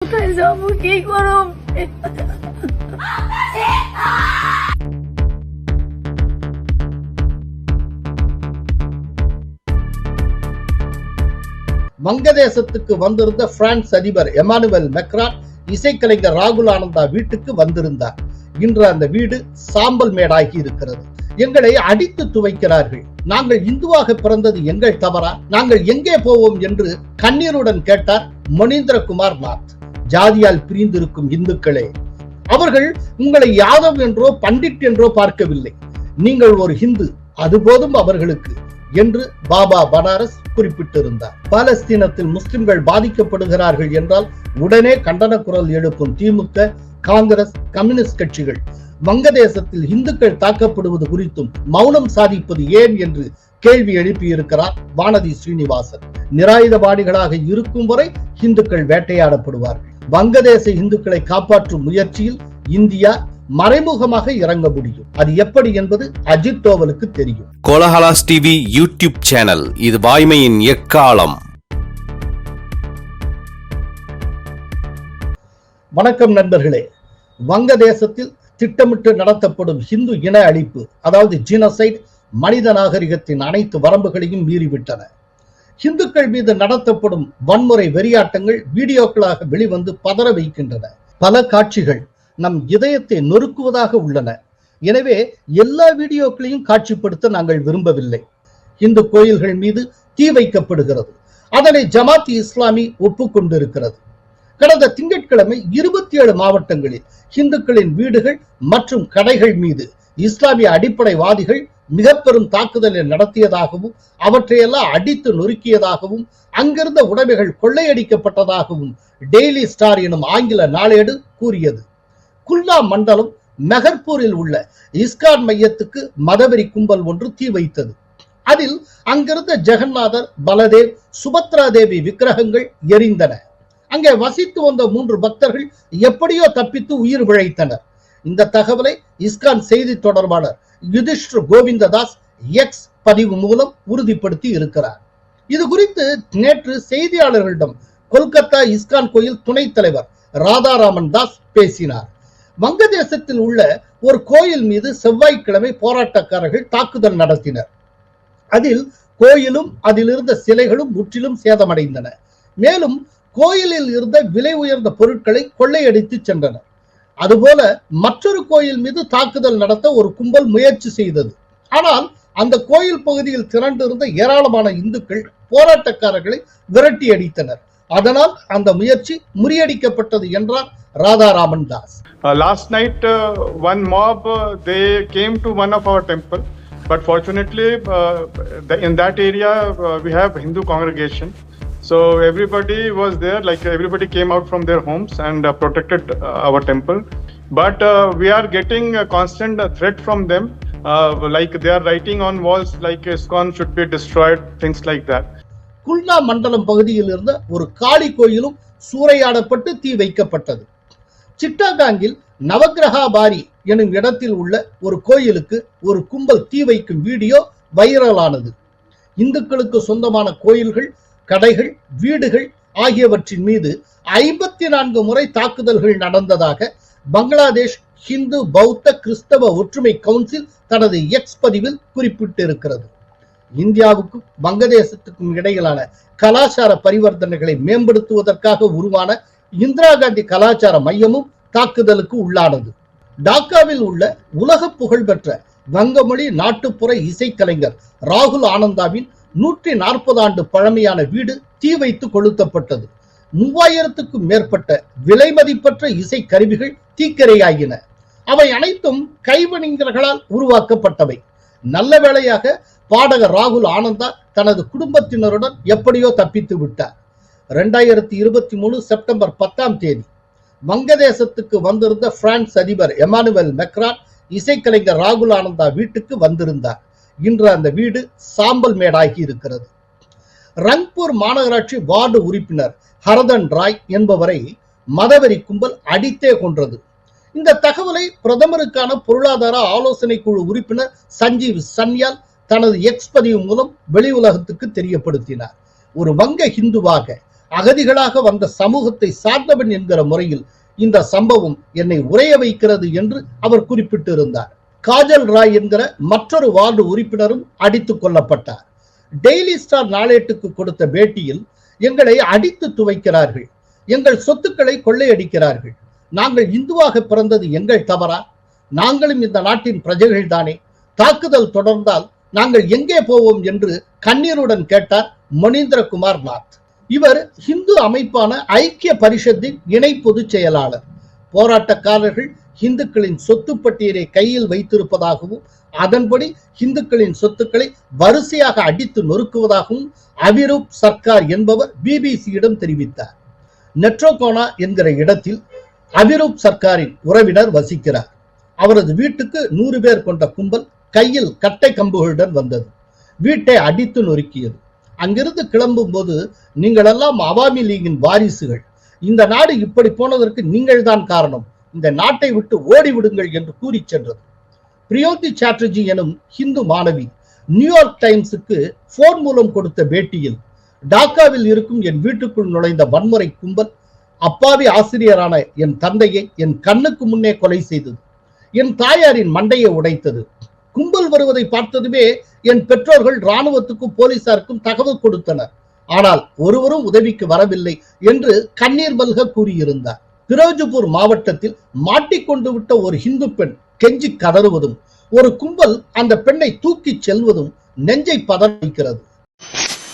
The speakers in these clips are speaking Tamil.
কোথায় যাবো কি করব வங்கதேசத்துக்கு வந்திருந்த பிரான்ஸ் அதிபர் எமானுவல் மெக்ரான் இசைக்கலைஞர் ராகுல் ஆனந்தா வீட்டுக்கு வந்திருந்தார் இன்று அந்த வீடு சாம்பல் மேடாகி இருக்கிறது எங்களை அடித்து துவைக்கிறார்கள் நாங்கள் இந்துவாக பிறந்தது எங்கள் தவறா நாங்கள் எங்கே போவோம் என்று கண்ணீருடன் கேட்டார் மணீந்திரகுமார் நாத் ஜாதியால் பிரிந்திருக்கும் இந்துக்களே அவர்கள் உங்களை யாதவ் என்றோ பண்டிட் என்றோ பார்க்கவில்லை. நீங்கள் ஒரு ஹிந்து அது போதும் அவர்களுக்கு என்று பாபா பனாரஸ் குறிப்பிட்டிருந்தார். பாலஸ்தீனத்தில் முஸ்லிம்கள் பாதிக்கப்படுகிறார்கள் என்றால் உடனே கண்டன குரல் எழுப்பும் திமுக காங்கிரஸ் கம்யூனிஸ்ட் கட்சிகள். வங்கதேசத்தில் இந்துக்கள் தாக்கப்படுவது குறித்தும் மௌனம் சாதிப்பது ஏன் என்று கேள்வி எழுப்பியிருக்கிறார் வானதி ஸ்ரீனிவாசன் நிராயுதபாணிகளாக இருக்கும் வரை இந்துக்கள் வேட்டையாடப்படுவார்கள். வங்கதேச இந்துக்களை காப்பாற்றும் முயற்சியில் இந்தியா மறைமுகமாக இறங்க முடியும். அது எப்படி என்பது அஜித் தோவலுக்கு தெரியும். கோலஹலாஸ் டிவி யூடியூப் சேனல் இது வாய்மையின் எக்காலம். வணக்கம் நண்பர்களே. வங்கதேசத்தில் திட்டமிட்டு நடத்தப்படும் ஹிந்து இன அழிப்பு அதாவது ஜீனசைட் மனித நாகரிகத்தின் அனைத்து வரம்புகளையும் மீறிவிட்டன. இந்துக்கள் மீது நடத்தப்படும் வன்முறை வெறியாட்டங்கள் வீடியோக்களாக வெளிவந்து பதற வைக்கின்றன. பல காட்சிகள் நம் இதயத்தை நொறுக்குவதாக உள்ளன. எனவே எல்லா வீடியோக்களையும் காட்சிப்படுத்த நாங்கள் விரும்பவில்லை. இந்து கோயில்கள் மீது தீ வைக்கப்படுகிறது. அதனை ஜமாத் இஸ்லாமி ஒப்புக்கொண்டிருக்கிறது. கடந்த திங்கட்கிழமை இருபத்தி ஏழு மாவட்டங்களில் இந்துக்களின் வீடுகள் மற்றும் கடைகள் மீது இஸ்லாமிய அடிப்படைவாதிகள் மிக பெரும் தாக்குதலை நடத்தியதாகவும் அவற்றையெல்லாம் அடித்து நொறுக்கியதாகவும் அங்கிருந்த உடைமைகள் கொள்ளையடிக்கப்பட்டதாகவும் டெய்லி ஸ்டார் எனும் ஆங்கில நாளேடு கூறியது. குல்லா மண்டலம் மெஹர்பூரில் உள்ள இஸ்கான் மையத்துக்கு மதவெறி கும்பல் ஒன்று தீ வைத்தது. அதில் அங்கிருந்த ஜெகநாதர் பலதேவ் சுபத்ரா தேவி விக்கிரகங்கள் எரிந்தன. அங்கே வசித்து வந்த மூன்று பக்தர்கள் எப்படியோ தப்பித்து உயிர் பிழைத்தனர். இந்த தகவலை இஸ்கான் செய்தி தொடர்பாளர் யுதிஷ்டர் கோவிந்ததாஸ் எக்ஸ் பதிவு மூலம் உறுதிப்படுத்தி இருக்கிறார். இது குறித்து நேற்று செய்தியாளர்களிடம் கொல்கத்தா இஸ்கான் கோயில் துணைத் தலைவர் ராதாராமன் தாஸ் பேசினார். வங்கதேசத்தில் உள்ள ஒரு கோயில் மீது செவ்வாய்க்கிழமை போராட்டக்காரர்கள் தாக்குதல் நடத்தினர். அதில் கோயிலும் அதில் இருந்த சிலைகளும் முற்றிலும் சேதமடைந்தன. மேலும் கோயிலில் இருந்த விலை உயர்ந்த பொருட்களை கொள்ளையடித்து சென்றனர். அதுபோல மற்றொரு கோயில் மீது தாக்குதல் நடத்த ஒரு கும்பல் முயற்சி செய்தது. ஆனால் அந்த கோயில் பகுதியில் திரண்டிருந்த ஏராளமான இந்துக்கள் போராட்டக்காரர்களை விரட்டி அடித்தனர். அதனால் அந்த முயற்சி முறியடிக்கப்பட்டது என்றார் Radharaman Das. Last night one mob they came to one of our temple but fortunately in that area we have Hindu congregation so everybody was there. Like everybody came out from their homes and uh, protected uh, our temple. But uh, we are getting a constant uh, threat from them. Uh, like they are writing on walls like ISKCON should be destroyed, things like that. Khulna மண்டலம் பகுதியில் இருந்த ஒரு காளி கோயிலும் சூறையாடப்பட்டு தீ வைக்கப்பட்டது சிட்டாகாங்கில் நவகிரகாபாரி எனும் இடத்தில் உள்ள ஒரு கோயிலுக்கு ஒரு கும்பல் தீ வைக்கும் வீடியோ வைரலானது இந்துக்களுக்கு சொந்தமான கோயில்கள் கடைகள் வீடுகள் ஆகியவற்றின் மீது ஐம்பத்தி நான்கு முறை தாக்குதல்கள் நடந்ததாக பங்களாதேஷ் ஹிந்து பௌத்த கிறிஸ்தவ ஒற்றுமை கவுன்சில் தனது எக்ஸ் பதிவில் குறிப்பிட்டிருக்கிறது. இந்தியாவுக்கும் வங்கதேசத்துக்கும் இடையிலான கலாச்சார பரிவர்த்தனைகளை மேம்படுத்துவதற்காக உருவான இந்திரா காந்தி கலாச்சார மையமும் தாக்குதலுக்கு உள்ளானது. டாக்காவில் உள்ள உலக புகழ்பெற்ற வங்கமொழி நாட்டுப்புற இசைக்கலைஞர் ராகுல் ஆனந்தாவின் நூற்றி நாற்பது ஆண்டு பழமையான வீடு தீ வைத்து கொளுத்தப்பட்டது. மூவாயிரத்துக்கும் மேற்பட்ட விலை மதிப்பற்ற இசை கருவிகள் தீக்கரையாகின. அவை அனைத்தும் கைவினைஞர்களால் உருவாக்கப்பட்டவை. நல்ல வேளையாக பாடகர் ராகுல் ஆனந்தா தனது குடும்பத்தினருடன் எப்படியோ தப்பித்து விட்டார். ரெண்டாயிரத்தி இருபத்தி மூணு செப்டம்பர் பத்தாம் தேதி வங்கதேசத்துக்கு வந்திருந்த பிரான்ஸ் அதிபர் எமானுவல் மெக்ரான் இசைக்கலைஞர் ராகுல் ஆனந்தா வீட்டுக்கு வந்திருந்தார். இன்று அந்த வீடு சாம்பல் மேடாகி இருக்கிறது. ரங்பூர் மாநகராட்சி வார்டு உறுப்பினர் ஹரதன் ராய் என்பவரை மதவெறி கும்பல் அடித்தே கொன்றது. இந்த தகவலை பிரதமருக்கான பொருளாதார ஆலோசனை குழு உறுப்பினர் சஞ்சீவ் சன்யால் தனது எக்ஸ் பதிவு மூலம் வெளி உலகத்துக்கு தெரியப்படுத்தினார். ஒரு வங்க ஹிந்துவாக அகதிகளாக வந்த சமூகத்தை சார்ந்தவன் என்கிற முறையில் இந்த சம்பவம் என்னை உரைய வைக்கிறது என்று அவர் குறிப்பிட்டிருந்தார். காஜல் ராய் என்கிற மற்றொரு வார்டு உறுப்பினரும் அடித்துக் கொல்லப்பட்டார். டெய்லி ஸ்டார் நாளேட்டுக்கு கொடுத்த பேட்டியில் எங்களை அடித்து துவைக்கிறார்கள். எங்கள் சொத்துக்களை கொள்ளையடிக்கிறார்கள். நாங்கள் இந்துவாக பிறந்தது எங்கள் தவறா? நாங்களும் இந்த நாட்டின் பிரஜைகள் தானே? தாக்குதல் தொடர்ந்தால் நாங்கள் எங்கே போவோம் என்று கண்ணீருடன் கேட்டார் மணீந்திரகுமார் நாத். இவர் இந்து அமைப்பான ஐக்கிய பரிஷத்தின் இணை பொதுச் செயலாளர். போராட்டக்காரர்கள் இந்துக்களின் சொத்து பட்டியலை கையில் வைத்திருப்பதாகவும் அதன்படி இந்துக்களின் சொத்துக்களை வரிசையாக அடித்து நொறுக்குவதாகவும் அவிரூப் சர்க்கார் என்பவர் பிபிசியிடம் தெரிவித்தார். நெட்ரோகோனா என்கிற இடத்தில் அவிரூப் சர்க்காரின் உறவினர் வசிக்கிறார். அவரது வீட்டுக்கு நூறு பேர் கொண்ட கும்பல் கையில் கட்டை கம்புகளுடன் வந்தது. வீட்டை அடித்து நொறுக்கியது. அங்கிருந்து கிளம்பும் போது நீங்கள் எல்லாம் அவாமி லீகின் வாரிசுகள். இந்த நாடு இப்படி போனதற்கு நீங்கள் தான் காரணம். இந்த நாட்டை விட்டு ஓடிவிடுங்கள் என்று கூறி சென்றது. பிரியோதி சாட்டர்ஜி எனும் ஹிந்து மாணவி நியூயார்க் டைம்ஸுக்கு போன் மூலம் கொடுத்த பேட்டியில் டாக்காவில் இருக்கும் என் வீட்டுக்குள் நுழைந்த வன்முறை கும்பல் அப்பாவி ஆசிரியரான என் தந்தையை என் கண்ணுக்கு முன்னே கொலை செய்தது. என் தாயாரின் மண்டையை உடைத்தது. கும்பல் வருவதை பார்த்ததுமே என் பெற்றோர்கள் ராணுவத்துக்கும் போலீசாருக்கும் தகவல் கொடுத்தனர். ஆனால் ஒருவரும் உதவிக்கு வரவில்லை என்று கண்ணீர் மல்க கூறியிருந்தார். பிரோஜ்பூர் மாவட்டத்தில் மாட்டிக்கொண்டு விட்ட ஒரு இந்து பெண் கெஞ்சி கதறுவதும் ஒரு கும்பல் அந்த பெண்ணை தூக்கிச் செல்வதும் நெஞ்சை பதற வைக்கிறது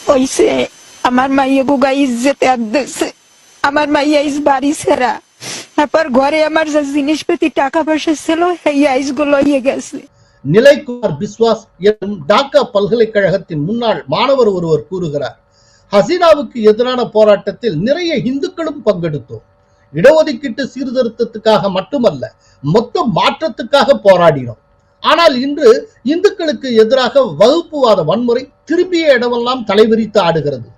হইছে আমার মাইয়া গুগা ইজ্জতে আদছে আমার মাইয়া ইস বাড়ি সেরা তারপর ঘরে আমার যে জিনিসপাতি টাকা পয়সা ছিল সেই আইসগুলো ইয়ে গেছে நிலைக்குமார் பிஸ்வாஸ் எனும் டாக்கா பல்கலைக்கழகத்தின் முன்னாள் மாணவர் ஒருவர் கூறுகிறார் ஹசீனாவுக்கு எதிரான போராட்டத்தில் நிறைய இந்துக்களும் பங்கெடுத்தோம் இடஒதுக்கீட்டு சீர்திருத்தத்துக்காக மட்டுமல்ல மொத்த மாற்றத்துக்காக போராடினோம். ஆனால் இன்று இந்துக்களுக்கு எதிராக வகுப்புவாத வன்முறை திரும்பிய இடமெல்லாம் தலைவிரித்து ஆடுகிறது.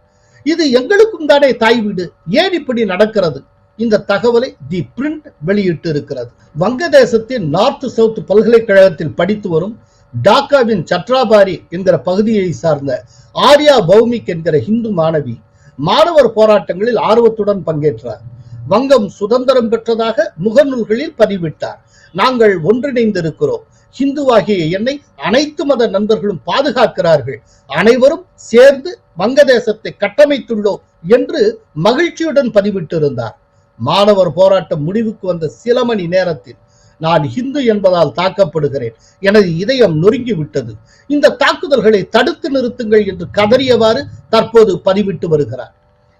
இது எங்களுக்கும் தானே தாய் வீடு ஏன் இப்படி நடக்கிறது? இந்த தகவலை தி பிரிண்ட் வெளியிட்டு இருக்கிறது வங்கதேசத்தின் நார்த் சவுத் பல்கலைக்கழகத்தில் படித்து வரும் டாக்காவின் சட்ராபாரி என்கிற பகுதியை சார்ந்த ஆர்யா பௌமிக் என்கிற ஹிந்து மாணவி மாணவர் போராட்டங்களில் ஆர்வத்துடன் பங்கேற்றார். வங்கம் சுதந்திரம் பெற்றதாக முகநூல்களில் பதிவிட்டார். நாங்கள் ஒன்றிணைந்திருக்கிறோம். ஹிந்துவாகிய என்னை அனைத்து மத நண்பர்களும் பாதுகாக்கிறார்கள். அனைவரும் சேர்ந்து வங்கதேசத்தை கட்டமைத்துள்ளோம் என்று மகிழ்ச்சியுடன் பதிவிட்டிருந்தார். மாணவர் போராட்டம் முடிவுக்கு வந்த சில மணி நேரத்தில் நான் ஹிந்து என்பதால் தாக்கப்படுகிறேன். எனது இதயம் நொறுங்கி விட்டது இந்த தாக்குதல்களை தடுத்து நிறுத்துங்கள் என்று கதறியவாறு தற்போது பதிவிட்டு வருகிறார்.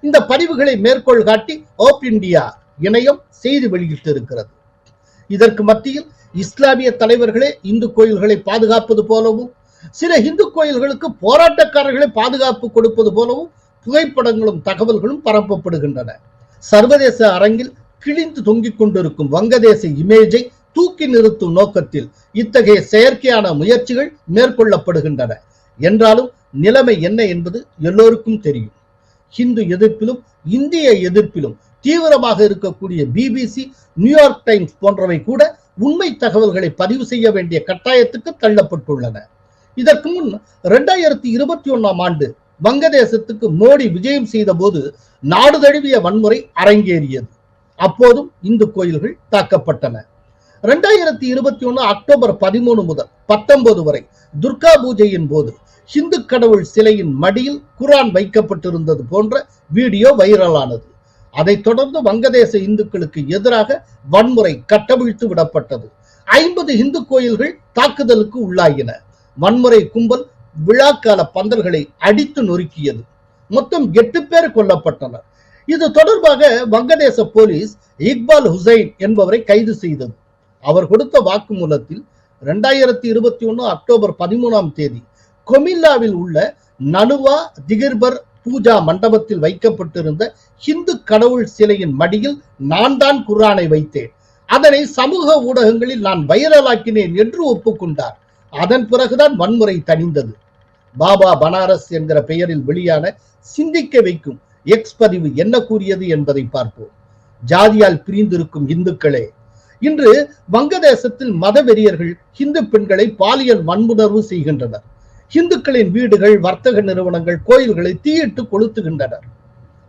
இந்த பதிவுகளை மேற்கோள் காட்டி ஓப் இந்தியா இணையம் செய்தி வெளியிட்டு இருக்கிறது இதற்கு மத்தியில் இஸ்லாமிய தலைவர்களே இந்து கோயில்களை பாதுகாப்பது போலவும் சில இந்து கோயில்களுக்கு போராட்டக்காரர்களை பாதுகாப்பு கொடுப்பது போலவும் புகைப்படங்களும் தகவல்களும் பரப்பப்படுகின்றன. சர்வதேச அரங்கில் கிழிந்து தொங்கிக் கொண்டிருக்கும் வங்கதேச இமேஜை தூக்கி நிறுத்தும் நோக்கத்தில் இத்தகைய செயற்கையான முயற்சிகள் மேற்கொள்ளப்படுகின்றன. என்றாலும் நிலைமை என்ன என்பது எல்லோருக்கும் தெரியும். ஹிந்து எதிர்ப்பிலும் இந்திய எதிர்ப்பிலும் தீவிரமாக இருக்கக்கூடிய பிபிசி நியூயார்க் டைம்ஸ் போன்றவை கூட உண்மை தகவல்களை பதிவு செய்ய வேண்டிய கட்டாயத்துக்கு தள்ளப்பட்டுள்ளன. இதற்கு முன் இரண்டாயிரத்தி இருபத்தி ஒன்னாம் ஆண்டு வங்கதேசத்துக்கு மோடி விஜயம் செய்த போது நாடு தழுவிய வன்முறை அரங்கேறியது. அப்போதும் இந்து கோயில்கள் தாக்கப்பட்டன. இரண்டாயிரத்தி இருபத்தி ஒன்னு அக்டோபர் பதிமூணு முதல் பத்தொன்பது வரை துர்கா பூஜையின் போது ஹிந்து கடவுள் சிலையின் மடியில் குரான் வைக்கப்பட்டிருந்தது போன்ற வீடியோ வைரலானது. அதைத் தொடர்ந்து வங்கதேச இந்துக்களுக்கு எதிராக வன்முறை கட்டவிழ்த்து விடப்பட்டது. ஐம்பது இந்து கோயில்கள் தாக்குதலுக்கு உள்ளாகின வன்முறை கும்பல் விழாக்கால பந்தல்களை அடித்து நொறுக்கியது. மொத்தம் எட்டு பேர் கொல்லப்பட்டனர். இது தொடர்பாக வங்கதேச போலீஸ் இக்பால் ஹுசைன் என்பவரை கைது செய்தது. அவர் கொடுத்த வாக்குமூலத்தில் இரண்டாயிரத்தி இருபத்தி ஒன்று அக்டோபர் பதிமூணாம் தேதி கொமில்லாவில் உள்ள நனுவா திகிர்பர் பூஜா மண்டபத்தில் வைக்கப்பட்டிருந்த ஹிந்து கடவுள் சிலையின் மடியில் நான் தான் குரானை வைத்தேன். அதனை சமூக ஊடகங்களில் நான் வைரலாக்கினேன் என்று ஒப்புக்கொண்டார். அதன் பிறகுதான் வன்முறை தணிந்தது. பாபா பனாரஸ் என்கிற பெயரில் வெளியான சிந்திக்க வைக்கும் எக்ஸ் பதிவு என்ன கூறியது என்பதை பார்ப்போம். ஜாதியால் பிரிந்திருக்கும் இந்துக்களே இன்று வங்கதேசத்தில் மத வெறியர்கள் இந்து பெண்களை பாலியல் வன்புணர்வு செய்கின்றனர். இந்துக்களின் வீடுகள் வர்த்தக நிறுவனங்கள் கோயில்களை தீயிட்டு கொளுத்துகின்றனர்.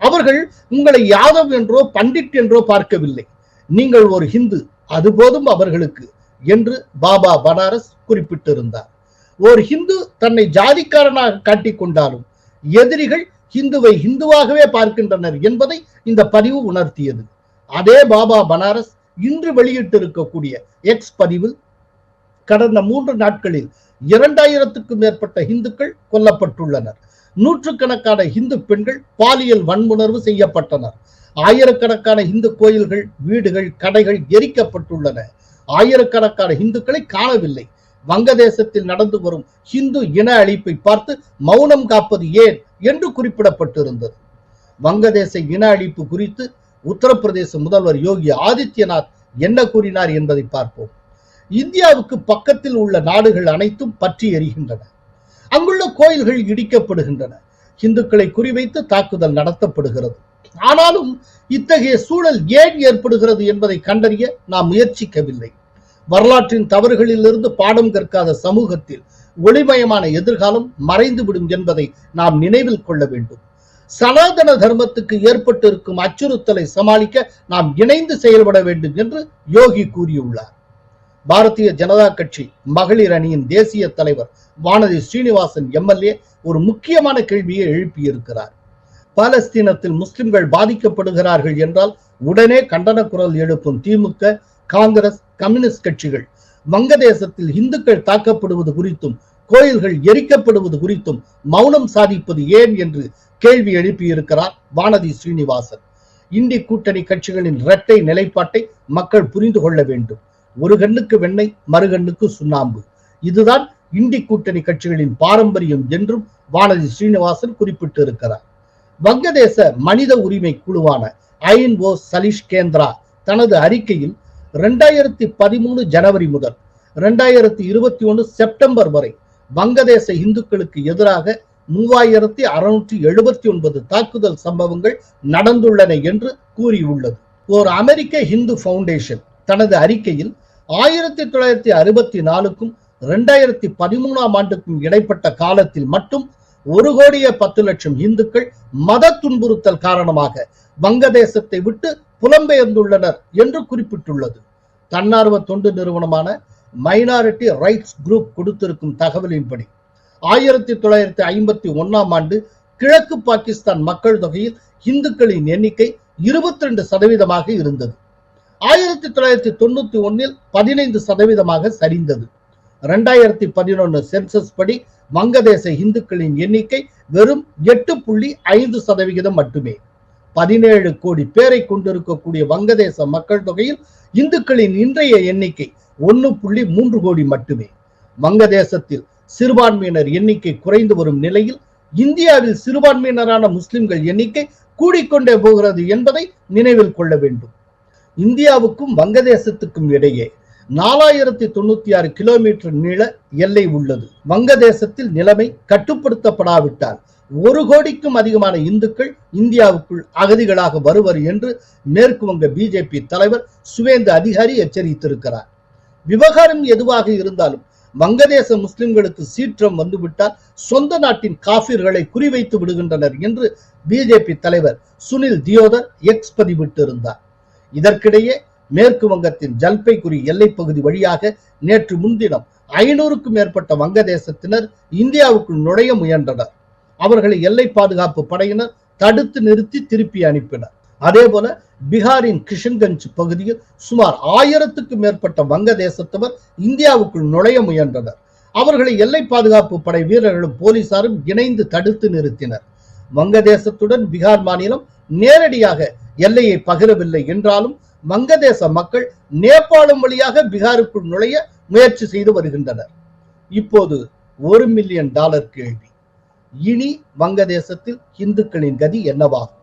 அவர்கள் உங்களை யாதவ் என்றோ பண்டிட் என்றோ பார்க்கவில்லை. நீங்கள் ஒரு ஹிந்து அது போதும் அவர்களுக்கு என்று பாபா பனாரஸ் குறிப்பிட்டிருந்தார். ஒரு ஹிந்து தன்னை ஜாதிக்காரனாக காட்டிக் கொண்டாலும் எதிரிகள் ஹிந்துவை ஹிந்துவாகவே பார்க்கின்றனர் என்பதை இந்த பதிவு உணர்த்தியது. அதே பாபா பனாரஸ் இன்று வெளியிட்டிருக்கக்கூடிய எக்ஸ் பதிவில் கடந்த மூன்று நாட்களில் இரண்டாயிரத்துக்கும் மேற்பட்ட இந்துக்கள் கொல்லப்பட்டுள்ளனர். நூற்றுக்கணக்கான இந்து பெண்கள் பாலியல் வன்முணர்வு செய்யப்பட்டனர். ஆயிரக்கணக்கான இந்து கோயில்கள் வீடுகள் கடைகள் எரிக்கப்பட்டுள்ளன. ஆயிரக்கணக்கான இந்துக்களை காணவில்லை. வங்கதேசத்தில் நடந்து வரும் ஹிந்து இன அழிப்பை பார்த்து மௌனம் காப்பது ஏன் என்று குறிப்பிடப்பட்டிருந்தது. வங்கதேச இன அழிப்பு குறித்து உத்தரப்பிரதேச முதல்வர் யோகி ஆதித்யநாத் என்ன கூறினார் என்பதை பார்ப்போம். இந்தியாவுக்கு பக்கத்தில் உள்ள நாடுகள் அனைத்தும் பற்றி எறிகின்றன அங்குள்ள கோயில்கள் இடிக்கப்படுகின்றன. இந்துக்களை குறிவைத்து தாக்குதல் நடத்தப்படுகிறது. ஆனாலும் இத்தகைய சூழல் ஏன் ஏற்படுகிறது என்பதை கண்டறிய நாம் முயற்சிக்கவில்லை. வரலாற்றின் தவறுகளிலிருந்து பாடம் கற்காத சமூகத்தில் ஒளிமயமான எதிர்காலம் மறைந்துவிடும் என்பதை நாம் நினைவில் கொள்ள வேண்டும். சனாதன தர்மத்துக்கு ஏற்பட்டிருக்கும் அச்சுறுத்தலை சமாளிக்க நாம் இணைந்து செயல்பட வேண்டும் என்று யோகி கூறியுள்ளார். பாரதிய ஜனதா கட்சி மகளிர் அணியின் தேசிய தலைவர் வானதி ஸ்ரீனிவாசன் எம்எல்ஏ ஒரு முக்கியமான கேள்வியை எழுப்பியிருக்கிறார். பாலஸ்தீனத்தில் முஸ்லிம்கள் பாதிக்கப்படுகிறார்கள் என்றால் உடனே கண்டன குரல் எழுப்பும் திமுக காங்கிரஸ் கம்யூனிஸ்ட் கட்சிகள். வங்கதேசத்தில் இந்துக்கள் தாக்கப்படுவது குறித்தும் கோயில்கள் எரிக்கப்படுவது குறித்தும் மௌனம் சாதிப்பது ஏன் என்று கேள்வி எழுப்பியிருக்கிறார் வானதி ஸ்ரீனிவாசன். இந்தி கூட்டணி கட்சிகளின் இரட்டை நிலைப்பாட்டை மக்கள் புரிந்து கொள்ள வேண்டும். ஒரு கண்ணுக்கு வெண்ணெய் மறுகண்ணுக்கு சுண்ணாம்பு. இதுதான் இந்தி கூட்டணி கட்சிகளின் பாரம்பரியம் என்றும் வானதி ஸ்ரீனிவாசன் குறிப்பிட்டு இருக்கிறார் வங்கதேச மனித உரிமை குழுவான ஐன் ஓ சலிஷ் கேந்திரா தனது அறிக்கையில் ரெண்டாயிரத்தி பதிமூணு ஜனவரி முதல் ரெண்டாயிரத்தி இருபத்தி ஒன்று செப்டம்பர் வரை வங்கதேச இந்துக்களுக்கு எதிராக மூவாயிரத்தி அறுநூற்றி எழுபத்தி ஒன்பது தாக்குதல் சம்பவங்கள் நடந்துள்ளன என்று கூறியுள்ளது. ஒரு அமெரிக்க இந்து பவுண்டேஷன் தனது அறிக்கையில் ஆயிரத்தி தொள்ளாயிரத்தி அறுபத்தி நாலுக்கும் இரண்டாயிரத்தி பதிமூணாம் ஆண்டுக்கும் இடைப்பட்ட காலத்தில் மட்டும் ஒரு கோடியே பத்து லட்சம் இந்துக்கள் மத துன்புறுத்தல் காரணமாக வங்கதேசத்தை விட்டு புலம்பெயர்ந்துள்ளனர் என்று குறிப்பிட்டுள்ளது. தன்னார்வ தொண்டு நிறுவனமான மைனாரிட்டி ரைட்ஸ் குரூப் கொடுத்திருக்கும் தகவலின்படி ஆயிரத்தி தொள்ளாயிரத்தி ஐம்பத்தி ஒன்னாம் ஆண்டு கிழக்கு பாகிஸ்தான் மக்கள் தொகையில் இந்துக்களின் எண்ணிக்கை இருபத்தி ரெண்டு சதவீதமாக இருந்தது. ஆயிரத்தி தொள்ளாயிரத்தி தொண்ணூத்தி ஒன்னில் பதினைந்து சதவீதமாக சரிந்தது. ரெண்டாயிரத்தி பதினொன்னு சென்சஸ் படி வங்கதேச இந்துக்களின் எண்ணிக்கை வெறும் எட்டு புள்ளி ஐந்து சதவிகிதம் மட்டுமே. பதினேழு கோடி பேரை கொண்டிருக்கக்கூடிய வங்கதேச மக்கள் தொகையில் இந்துக்களின் இன்றைய எண்ணிக்கை ஒன்னு புள்ளி மூன்று கோடி மட்டுமே. வங்கதேசத்தில் சிறுபான்மையினர் எண்ணிக்கை குறைந்து வரும் நிலையில் இந்தியாவில் சிறுபான்மையினரான முஸ்லிம்கள் எண்ணிக்கை கூடிக்கொண்டே போகிறது என்பதை நினைவில் கொள்ள வேண்டும். இந்தியாவுக்கும் வங்கதேசத்துக்கும் இடையே நாலாயிரத்தி தொண்ணூத்தி ஆறு கிலோமீட்டர் நீள எல்லை உள்ளது. வங்கதேசத்தில் நிலைமை கட்டுப்படுத்தப்படாவிட்டால் ஒரு கோடிக்கும் அதிகமான இந்துக்கள் இந்தியாவுக்குள் அகதிகளாக வருவர் என்று மேற்கு வங்க பிஜேபி தலைவர் சுவேந்து அதிகாரி எச்சரித்திருக்கிறார். விவகாரம் எதுவாக இருந்தாலும் வங்கதேச முஸ்லிம்களுக்கு சீற்றம் வந்துவிட்டால் சொந்த நாட்டின் காபிர்களை குறிவைத்து விடுகின்றனர் என்று பிஜேபி தலைவர் சுனில் தியோதர் எக்ஸ் பதிவிட்டிருந்தார். இதற்கிடையே மேற்கு வங்கத்தின் ஜல்பைகுரி எல்லைப்பகுதி வழியாக நேற்று முன்தினம் ஐநூறுக்கும் மேற்பட்ட வங்கதேசத்தினர் இந்தியாவுக்குள் நுழைய முயன்றனர். அவர்களை எல்லை பாதுகாப்பு படையினர் தடுத்து நிறுத்தி திருப்பி அனுப்பினர். அதே போல பீகாரின் கிஷன்கஞ்ச் பகுதியில் சுமார் ஆயிரத்துக்கும் மேற்பட்ட வங்கதேசத்தவர் இந்தியாவுக்குள் நுழைய முயன்றனர். அவர்களை எல்லை பாதுகாப்பு படை வீரர்களும் போலீசாரும் இணைந்து தடுத்து நிறுத்தினர். வங்கதேசத்துடன் பீகார் மாநிலம் நேரடியாக எல்லையை பகிரவில்லை என்றாலும் வங்கதேச மக்கள் நேபாளம் வழியாக பீகாருக்குள் நுழைய முயற்சி செய்து வருகின்றனர். இப்போது ஒரு மில்லியன் டாலர் கேள்வி. இனி வங்கதேசத்தில் இந்துக்களின் கதி என்னவாகும்?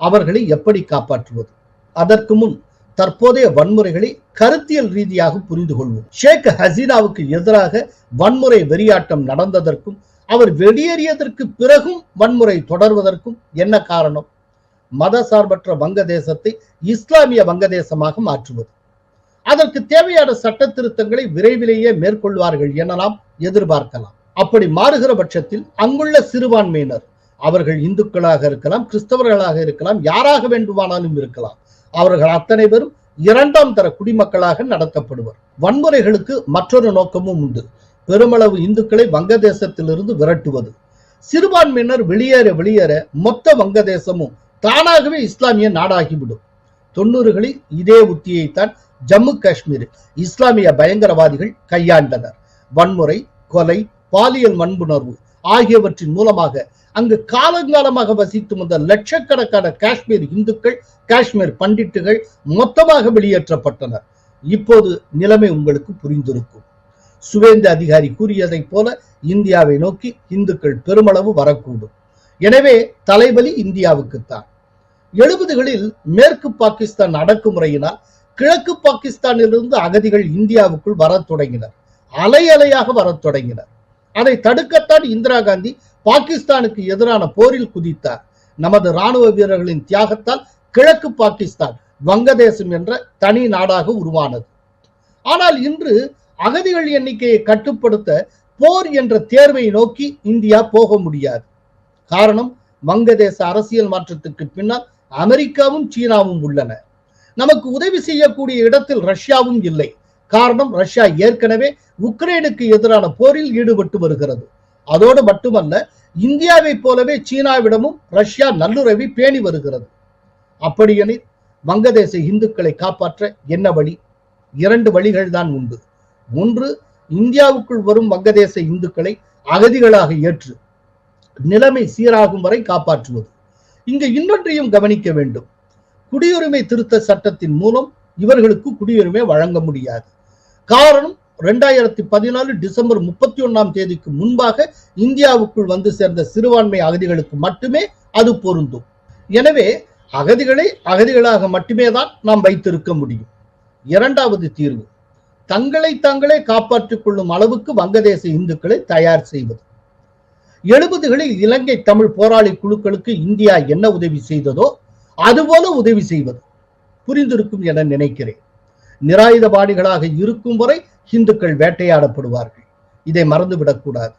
அவர்களை எப்படி காப்பாற்றுவது? அதற்கு முன் தற்போதைய வன்முறைகளை கருத்தியல் ரீதியாக புரிந்து கொள்வோம். ஷேக் ஹசீனாவுக்கு எதிராக வன்முறை வெறியாட்டம் நடந்ததற்கும் அவர் வெளியேறியதற்கு பிறகும் வன்முறை தொடர்வதற்கும் என்ன காரணம்? மதசார்பற்ற வங்கதேசத்தை இஸ்லாமிய வங்கதேசமாக மாற்றுவது. அதற்கு தேவையான சட்ட திருத்தங்களை விரைவிலேயே மேற்கொள்வார்கள் என நாம் எதிர்பார்க்கலாம். அப்படி மாறுகிற பட்சத்தில் அங்குள்ள சிறுபான்மையினர் அவர்கள் இந்துக்களாக இருக்கலாம் கிறிஸ்தவர்களாக இருக்கலாம் யாராக வேண்டுமானாலும் இருக்கலாம் அவர்கள் அத்தனை பேரும் இரண்டாம் தர குடிமக்களாக நடத்தப்படுவர். வன்முறைகளுக்கு மற்றொரு நோக்கமும் உண்டு. பெருமளவு இந்துக்களை வங்கதேசத்திலிருந்து விரட்டுவது. சிறுபான்மையினர் வெளியேற வெளியேற மொத்த வங்கதேசமும் தானாகவே இஸ்லாமிய நாடாகிவிடும். தொண்ணூறுகளில் இதே உத்தியைத்தான் ஜம்மு காஷ்மீர் இஸ்லாமிய பயங்கரவாதிகள் கையாண்டனர். வன்முறை கொலை பாலியல் வன்புணர்வு ஆகியவற்றின் மூலமாக அங்கு காலங்காலமாக வசித்து வந்த லட்சக்கணக்கான காஷ்மீர் இந்துக்கள் காஷ்மீர் பண்டிட்டுகள் மொத்தமாக வெளியேற்றப்பட்டனர். இப்போது நிலைமை உங்களுக்கு புரிந்திருக்கும். சுவேந்த அதிகாரி கூறியதைப் போல இந்தியாவை நோக்கி இந்துக்கள் பெருமளவு வரக்கூடும். எனவே தலைவலி இந்தியாவுக்குத்தான். எழுபதுகளில் மேற்கு பாகிஸ்தான் அடக்குமுறையினால் கிழக்கு பாகிஸ்தானிலிருந்து அகதிகள் இந்தியாவுக்குள் வரத் தொடங்கினர். அலை அலையாக வரத் தொடங்கினர். அதை தடுக்கத்தான் இந்திரா காந்தி பாகிஸ்தானுக்கு எதிரான போரில் குதித்தார். நமது ராணுவ வீரர்களின் தியாகத்தால் கிழக்கு பாகிஸ்தான் வங்கதேசம் என்ற தனி நாடாக உருவானது. ஆனால் இன்று அகதிகள் எண்ணிக்கையை கட்டுப்படுத்த போர் என்ற தேர்வை நோக்கி இந்தியா போக முடியாது. காரணம் வங்கதேச அரசியல் மாற்றத்துக்கு பின்னால் அமெரிக்காவும் சீனாவும் உள்ளன. நமக்கு உதவி செய்யக்கூடிய இடத்தில் ரஷ்யாவும் இல்லை. காரணம் ரஷ்யா ஏற்கனவே உக்ரைனுக்கு எதிரான போரில் ஈடுபட்டு வருகிறது. அதோடு மட்டுமல்ல இந்தியாவை போலவே சீனாவிடமும் ரஷ்யா நல்லுறவை பேணி வருகிறது. அப்படியெனில் வங்கதேச இந்துக்களை காப்பாற்ற என்ன வழி? இரண்டு வழிகள் தான் உண்டு. ஒன்று இந்தியாவுக்குள் வரும் வங்கதேச இந்துக்களை அகதிகளாக ஏற்று நிலைமை சீராகும் வரை காப்பாற்றுவது. இங்கு இன்னொன்றையும் கவனிக்க வேண்டும். குடியுரிமை திருத்த சட்டத்தின் மூலம் இவர்களுக்கு குடியுரிமை வழங்க முடியாது. காரணம் ரெண்டாயிரத்தி பதினாலு டிசம்பர் முப்பத்தி ஒன்னாம் தேதிக்கு முன்பாக இந்தியாவுக்குள் வந்து சேர்ந்த சிறுபான்மை அகதிகளுக்கு மட்டுமே அது பொருந்தும். எனவே அகதிகளை அகதிகளாக மட்டுமே தான் நாம் வைத்திருக்க முடியும். இரண்டாவது தீர்வு தங்களை தாங்களே காப்பாற்றிக் கொள்ளும் அளவுக்கு வங்கதேச இந்துக்களை தயார் செய்வது. எழுபதுகளில் இலங்கை தமிழ் போராளி குழுக்களுக்கு இந்தியா என்ன உதவி செய்ததோ அதுபோல உதவி செய்வது. புரிந்திருக்கும் என நினைக்கிறேன். நிராயுதபாணிகளாக இருக்கும் வரை இந்துக்கள் வேட்டையாடப்படுவார்கள். இதை மறந்துவிடக்கூடாது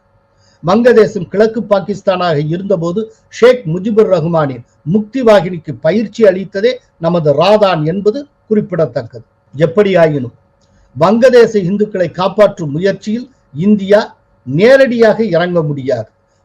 வங்கதேசம் கிழக்கு பாகிஸ்தானாக இருந்தபோது ஷேக் முஜிபுர் ரஹ்மானின் முக்தி வாகினிக்கு பயிற்சி அளித்ததே நமது ராதான் என்பது குறிப்பிடத்தக்கது. எப்படியாயினும் வங்கதேச இந்துக்களை காப்பாற்றும் முயற்சியில் இந்தியா நேரடியாக இறங்க முடியாது.